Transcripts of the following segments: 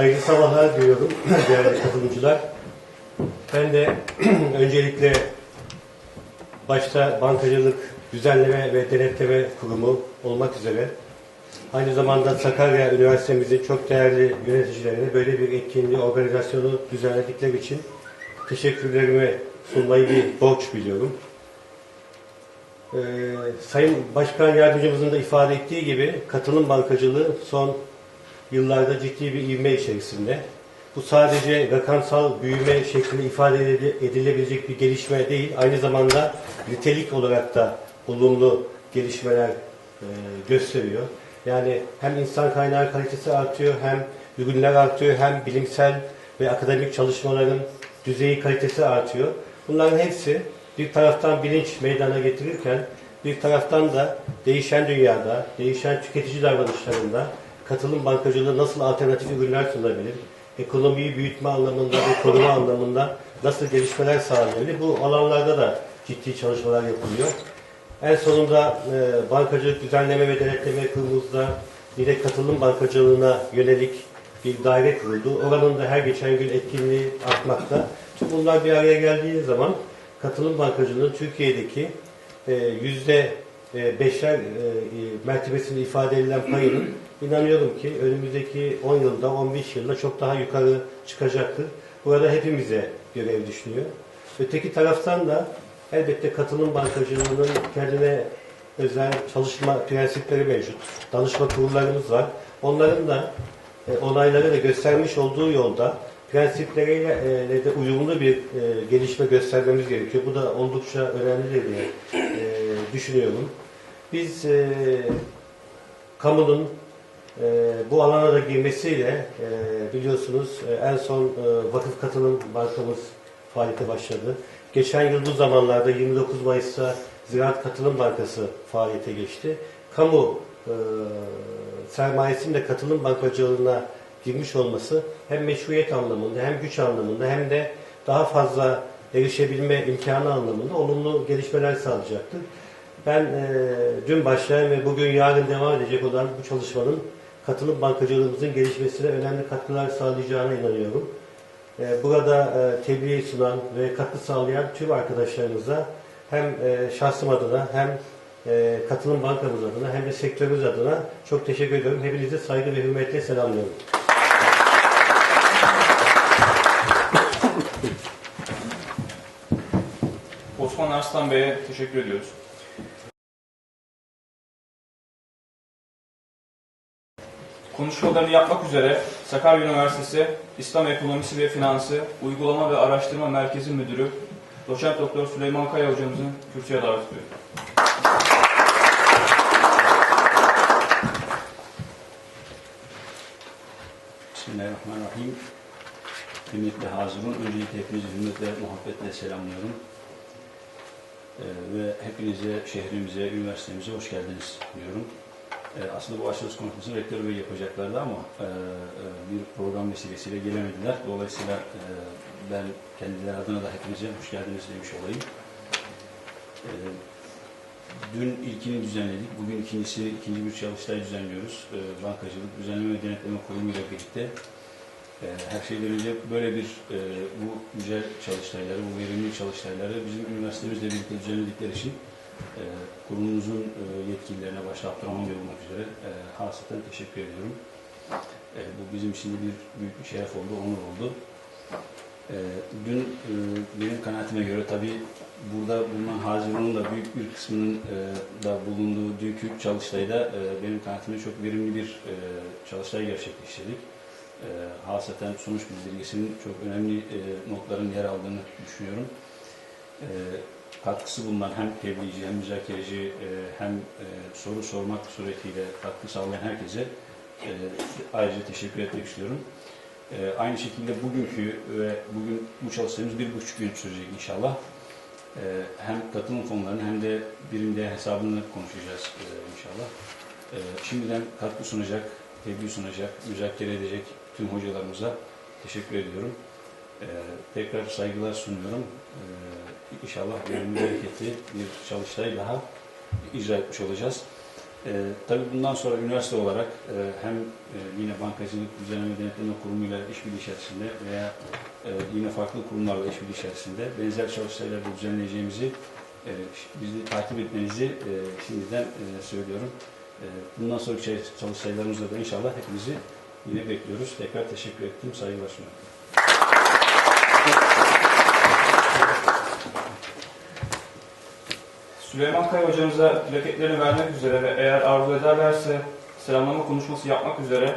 Hayırlı sabahlar diliyorum değerli katılımcılar. Ben de öncelikle başta bankacılık düzenleme ve denetleme kurumu olmak üzere aynı zamanda Sakarya Üniversitemizin çok değerli yöneticilerine böyle bir etkinliği, organizasyonu düzenledikleri için teşekkürlerimi sunmayı bir borç biliyorum. Ee, Sayın Başkan Yardımcımızın da ifade ettiği gibi katılım bankacılığı son yıllarda ciddi bir ivme içerisinde. Bu sadece rakamsal büyüme şeklinde ifade edile- edilebilecek bir gelişme değil, aynı zamanda nitelik olarak da olumlu gelişmeler e, gösteriyor. Yani hem insan kaynağı kalitesi artıyor, hem ürünler artıyor, hem bilimsel ve akademik çalışmaların düzeyi kalitesi artıyor. Bunların hepsi bir taraftan bilinç meydana getirirken bir taraftan da değişen dünyada, değişen tüketici davranışlarında katılım bankacılığı nasıl alternatif ürünler sunabilir, ekonomiyi büyütme anlamında ve koruma anlamında nasıl gelişmeler sağlanabilir, bu alanlarda da ciddi çalışmalar yapılıyor. En sonunda e, bankacılık düzenleme ve denetleme kurumumuzda yine katılım bankacılığına yönelik bir daire kuruldu. Oranın da her geçen gün etkinliği artmakta. Tüm bunlar bir araya geldiği zaman katılım bankacılığının Türkiye'deki e, yüzde e, beşer e, e, mertebesinde ifade edilen payının inanıyorum ki önümüzdeki 10 yılda, 15 yılda çok daha yukarı çıkacaktır. Burada hepimize görev düşüyor. Öteki taraftan da elbette katılım bankacılığının kendine özel çalışma prensipleri mevcut. Danışma kurullarımız var. Onların da e, onayları da göstermiş olduğu yolda prensipleriyle e, de uyumlu bir e, gelişme göstermemiz gerekiyor. Bu da oldukça önemli diye e, düşünüyorum. Biz e, kamunun e, bu alana da girmesiyle e, biliyorsunuz e, en son e, vakıf katılım bankamız faaliyete başladı. Geçen yıl bu zamanlarda 29 Mayıs'ta Ziraat Katılım Bankası faaliyete geçti. Kamu e, sermayesinin de katılım bankacılığına girmiş olması hem meşruiyet anlamında hem güç anlamında hem de daha fazla erişebilme imkanı anlamında olumlu gelişmeler sağlayacaktır. Ben e, dün başlayan ve bugün yarın devam edecek olan bu çalışmanın katılım bankacılığımızın gelişmesine önemli katkılar sağlayacağına inanıyorum. E, burada e, tebliğ sunan ve katkı sağlayan tüm arkadaşlarımıza hem e, şahsım adına hem e, katılım bankamız adına hem de sektörümüz adına çok teşekkür ediyorum. Hepinizi saygı ve hürmetle selamlıyorum. Osman Arslan Bey'e teşekkür ediyoruz. Konuşmalarını yapmak üzere Sakarya Üniversitesi İslam Ekonomisi ve Finansı Uygulama ve Araştırma Merkezi Müdürü Doçent Doktor Süleyman Kaya hocamızın kürsüye davet ediyorum. Bismillahirrahmanirrahim. Kıymetli hazırın, öncelikle hepinizi hürmetle, muhabbetle selamlıyorum. Ee, ve hepinize, şehrimize, üniversitemize hoş geldiniz diyorum. Ee, aslında bu açılış konuşmasını rektör bey yapacaklardı ama e, e, bir program vesilesiyle gelemediler. Dolayısıyla e, ben kendileri adına da hepinize hoş geldiniz demiş olayım. Ee, Dün ilkini düzenledik. Bugün ikincisi, ikinci bir çalıştay düzenliyoruz. Ee, bankacılık Düzenleme ve Denetleme Kurumu ile birlikte. Ee, her şeyden önce böyle bir e, bu güzel çalıştayları, bu verimli çalıştayları bizim üniversitemizle birlikte düzenledikleri için e, kurumumuzun e, yetkililerine başta Abdurrahman Bey olmak üzere hasreten teşekkür ediyorum. Bu bizim için de bir büyük bir şeref oldu, onur oldu. Dün benim kanaatime göre tabii burada bulunan Haziran'ın da büyük bir kısmının da bulunduğu dünkü çalıştayda benim kanaatimde çok verimli bir çalıştay gerçekleştirdik. E, hasreten sonuç bildirgesinin çok önemli e, notların yer aldığını düşünüyorum. E, katkısı bulunan hem tebliğci hem müzakereci e, hem e, soru sormak suretiyle katkı sağlayan herkese e, ayrıca teşekkür etmek istiyorum. E, aynı şekilde bugünkü ve bugün bu çalıştayımız bir buçuk gün sürecek inşallah. Ee, hem katılım fonlarının hem de birimde hesabını konuşacağız e, inşallah. Ee, şimdiden katkı sunacak, tebliğ sunacak, müzakere edecek tüm hocalarımıza teşekkür ediyorum. Ee, tekrar saygılar sunuyorum. İnşallah verimli bereketli bir çalıştay daha icra etmiş olacağız. E, tabii bundan sonra üniversite olarak e, hem e, yine bankacılık düzenleme denetleme kurumuyla işbirliği içerisinde veya e, yine farklı kurumlarla işbirliği içerisinde benzer çalıştaylar da düzenleyeceğimizi e, bizi takip etmenizi e, şimdiden e, söylüyorum. E, bundan sonraki çalıştaylarımızda da inşallah hepinizi yine bekliyoruz. Tekrar teşekkür ettim. Saygılar sunuyorum. Süleyman Kaya hocamıza plaketlerini vermek üzere ve eğer arzu ederlerse selamlama konuşması yapmak üzere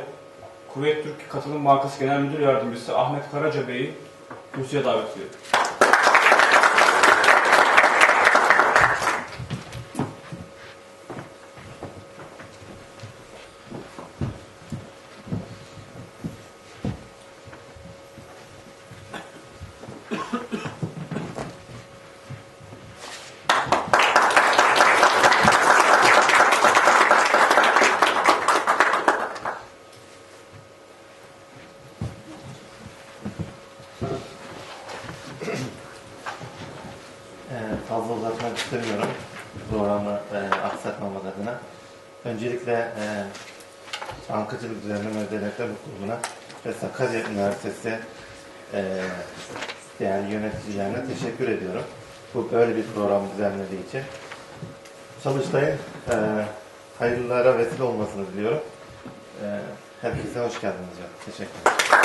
Kuveyt Türk Katılım Bankası Genel Müdür Yardımcısı Ahmet Karaca Bey'i kürsüye davet ediyorum. Ee, fazla uzatmak istemiyorum programı e, aksatmamak adına. Öncelikle e, Bankacılık Düzenleme Denetleme Kurumu'na ve Sakarya Üniversitesi e, değerli yöneticilerine teşekkür ediyorum. Bu böyle bir program düzenlediği için. Çalıştay'ın e, hayırlara vesile olmasını diliyorum. E, herkese hoş geldiniz. Teşekkür ederim.